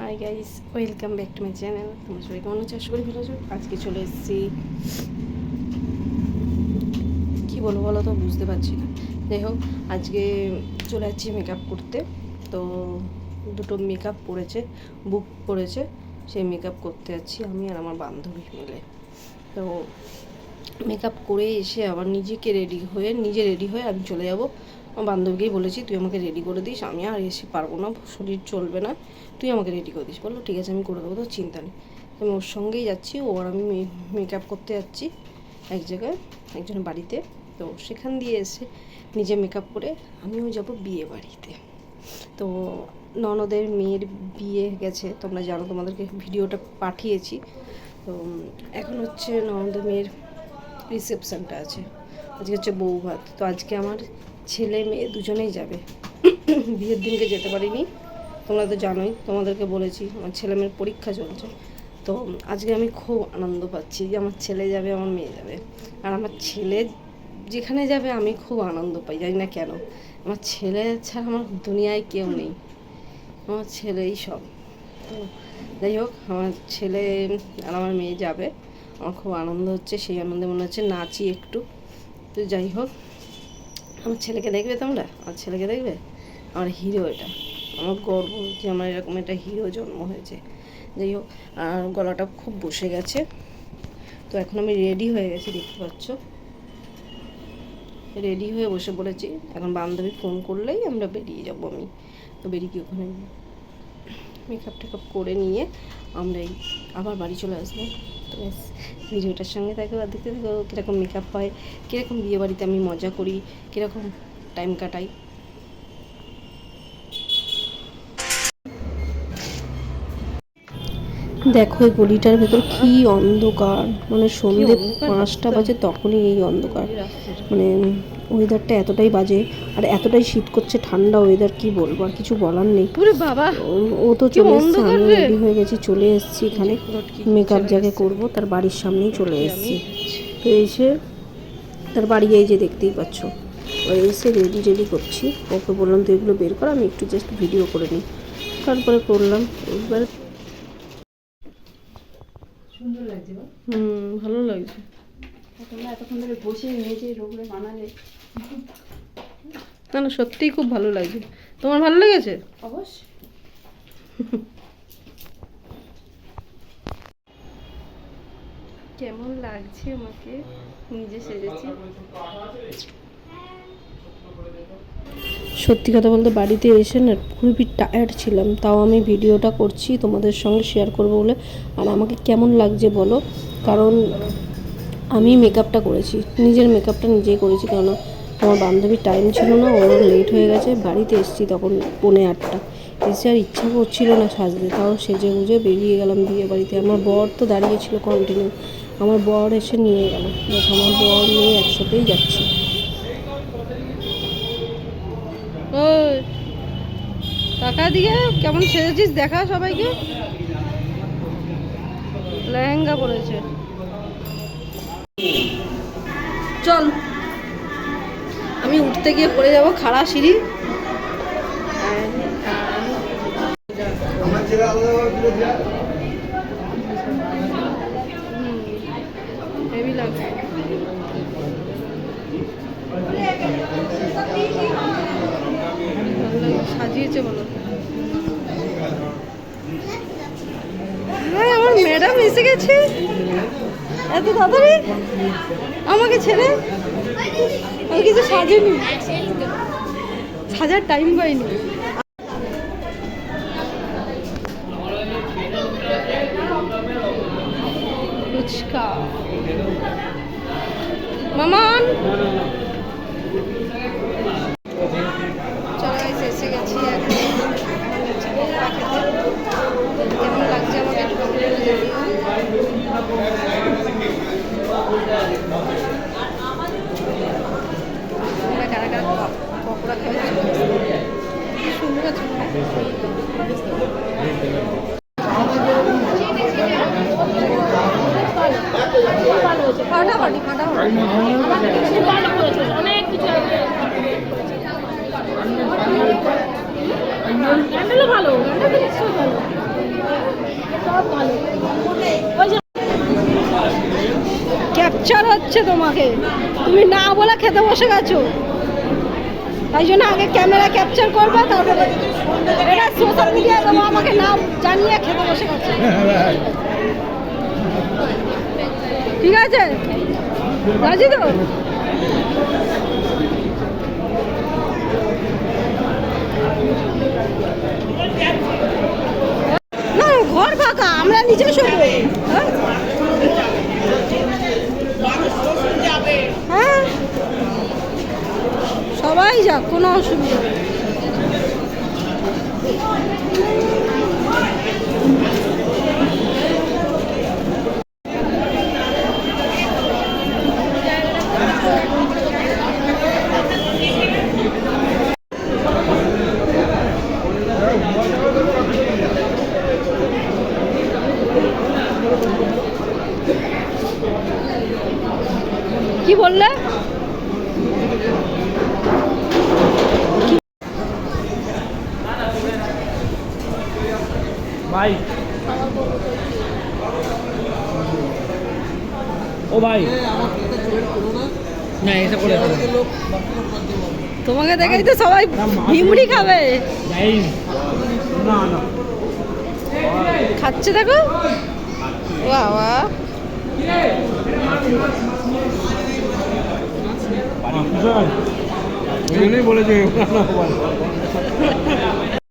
Hi guys welcome back to my channel তোমার সবাই কেমন আছো? আশা করি ভালো আছো। আজকে চলে এসেছি। কী বলব বলো তো? বুঝতে পারছি না। যাই হোক, আজকে চলে যাচ্ছি মেকআপ করতে। তো দুটো মেকআপ পড়েছে বুক পড়েছে। সেই মেকআপ করতে যাচ্ছি আমি আর আমার বান্ধবী মিলে। তো মেকআপ করে এসে আবার নিজেকে রেডি হয়ে, নিজে রেডি হয়ে আমি চলে যাব। বান্ধবীকেই বলেছি, তুই আমাকে রেডি করে দিস, আমি আর এসে পারব না, শরীর চলবে না, তুই আমাকে রেডি করে দিস। বলল, ঠিক আছে, আমি করে দেবো তো চিন্তা নেই। আমি ওর সঙ্গেই যাচ্ছি, ও আর আমি মেকআপ করতে যাচ্ছি এক জায়গায়, একজনের বাড়িতে। তো সেখান দিয়ে এসে নিজে মেকআপ করে আমিও যাব বিয়ে বাড়িতে। তো ননদের মেয়ের বিয়ে গেছে, তোমরা জানো, তোমাদেরকে ভিডিওটা পাঠিয়েছি। তো এখন হচ্ছে ননদের মেয়ের রিসেপশানটা আছে। আজকে হচ্ছে বউ ভাত তো আজকে আমার ছেলে মেয়ে দুজনেই যাবে। বিয়ের দিনকে যেতে পারিনি। তোমরা তো জানোই, তোমাদেরকে বলেছি, আমার ছেলে মেয়ের পরীক্ষা চলছে। তো আজকে আমি খুব আনন্দ পাচ্ছি যে আমার ছেলে যাবে, আমার মেয়ে যাবে। আর আমার ছেলে যেখানে যাবে, আমি খুব আনন্দ পাই, জানি না কেন। আমার ছেলে ছাড়া আমার দুনিয়ায় কেউ নেই। আমার ছেলেই সব। তো যাই হোক, আমার ছেলে আর আমার মেয়ে যাবে। আমার খুব আনন্দ হচ্ছে, সেই আনন্দে মনে হচ্ছে নাচি একটু। তো যাই হোক আমার ছেলেকে দেখবে তোমরা? আমার ছেলেকে দেখবে? আমার হিরো এটা। আমার গর্ব যে আমার এরকম একটা হিরো জন্ম হয়েছে। যাই হোক, আর গলাটা খুব বসে গেছে। তো এখন আমি রেডি হয়ে গেছি, দেখতে পাচ্ছ? রেডি হয়ে বসে পড়েছি। এখন বান্ধবী ফোন করলেই আমরা বেরিয়ে যাব আমি। তো বেরিয়ে গিয়ে ওখানে মেকআপ টেকআপ করে নিয়ে আমরা এই আবার বাড়ি চলে আসব। তো ব্যাস, ভিডিওটার সঙ্গে থাকো আর দেখতে থাকো কীরকম মেকআপ হয়, কীরকম বিয়েবাড়িতে আমি মজা করি, কীরকম টাইম কাটাই। দেখো এই গলিটার ভেতর কি অন্ধকার। মানে সন্ধে পাঁচটা বাজে তখনই এই অন্ধকার। মানে ওয়েদারটা এতটাই বাজে আর এতটাই শীত করছে ঠান্ডা ওয়েদার কি বলব? আর কিছু বলার নেই। বাবা! ও- ও তো চলে এসছে আমি রেডি হয়ে গেছি চলে এসেছি এখানে। মেকআপ যাকে করব তার বাড়ির সামনেই চলে এসেছি। তো এসে তার বাড়ি এই যে দেখতেই পাচ্ছ। ও এসে রেডি রেডি করছি। ওকে বললাম তুই এগুলো বের কর আমি একটু জাস্ট ভিডিও করে নিই। তারপরে করলাম। এবার সুন্দর লাগছে হুম ভালো লাগছে। তোমরা এতক্ষণ ধরে বসে বানালে। না না সত্যিই খুব ভালো লাগছে। তোমার ভালো লেগেছে? অবশ্যই। কেমন লাগছে আমাকে? নিজে সেজেছি। সত্যি কথা বলতে বাড়িতে এসে না খুবই টায়ার্ড ছিলাম। তাও আমি ভিডিওটা করছি, তোমাদের সঙ্গে শেয়ার করব বলে। আর আমাকে কেমন লাগছে বলো? কারণ আমি মেকআপটা করেছি, নিজের মেকআপটা নিজেই করেছি। কেননা আমার বান্ধবীর টাইম ছিল না, ওর লেট হয়ে গেছে। বাড়িতে এসেছি তখন পৌনে আটটা। এসে আর ইচ্ছা করছিল না সাজতে, তাও সেজে গুজে বেরিয়ে গেলাম বিয়ে বাড়িতে। আমার বর তো দাঁড়িয়েছিল কন্টিনিউ আমার বর এসে নিয়ে গেল। আমার বর নিয়ে একসাথেই যাচ্ছি। ওই টাকা দিয়ে কেমন সেজেছিস দেখা সবাইকে? লেহেঙ্গা পরেছে। চল, আমি উঠতে গিয়ে পড়ে যাব খাড়া সিঁড়ি হেভি লাগছে ভালো লাগছে, সাজিয়েছে বলো হ্যাঁ আমার এসে গেছে? এত তাড়াতাড়ি? আমাকে ছেড়ে? আমি কিছু সাজেনি। সাজার টাইম পাইনি। ফুচকা। মামান ক্যাপচার হচ্ছে তোমাকে। তুমি না বলে খেতে বসে গেছো। তাই জন্য আগে ক্যামেরা ক্যাপচার করবা তারপরে এটা সোশ্যাল মিডিয়া আমাকে না জানিয়ে খেতে বসে গেছে। হ্যাঁ, হ্যাঁ। ঠিক আছে? রাজি তো? না, ঘর ফাঁকা, আমরা নিচে শোবো। হ্যাঁ? হ্যাঁ? সবাই যাক, কোনো অসুবিধা কি বললে? ভাই। ও ভাই। না এসে করে তোমাকে দেখেই তো সবাই ভিমুড়ি খাবে। না না। খাচ্ছে দেখো। বাবা। বাড়ি বলেছে